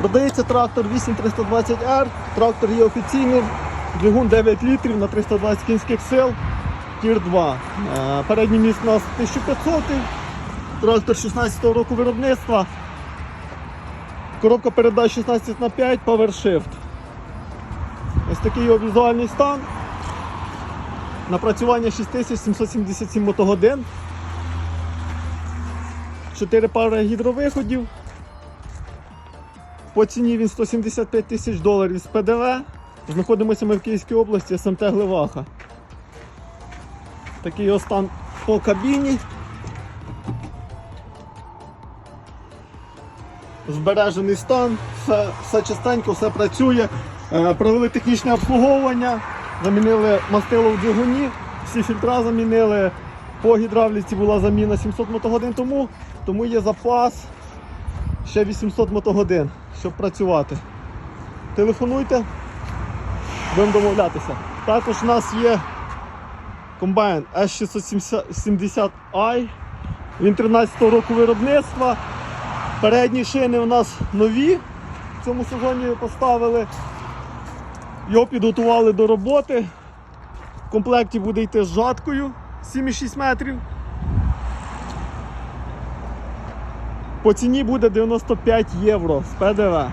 Продається трактор 8320R, трактор є офіційним, двигун 9 літрів на 320 кінських сил, тір 2. Е, Передній міст у нас 1500, трактор 16 року виробництва, коробка передач 16 на 5 PowerShift. Ось такий його візуальний стан. Напрацювання 6777 мотогодин. 4 пари гідровиходів. По ціні він 175 тисяч доларів з ПДВ. Знаходимося ми в Київській області, СМТ Гливаха. Такий його стан по кабіні. Збережений стан, все, все чистенько, все працює. Е, Провели технічне обслуговування, замінили мастило в двигуні, всі фільтра замінили. По гідравліці була заміна 700 мотогодин тому, тому є запас ще 800 мотогодин, щоб працювати. Телефонуйте, будемо домовлятися. Також у нас є комбайн S670i. Він 13 року виробництва. Передні шини у нас нові. В цьому сезоні поставили. Його підготували до роботи. В комплекті буде йти з жаткою 7,6 метрів. По ціні буде 95 євро з ПДВ.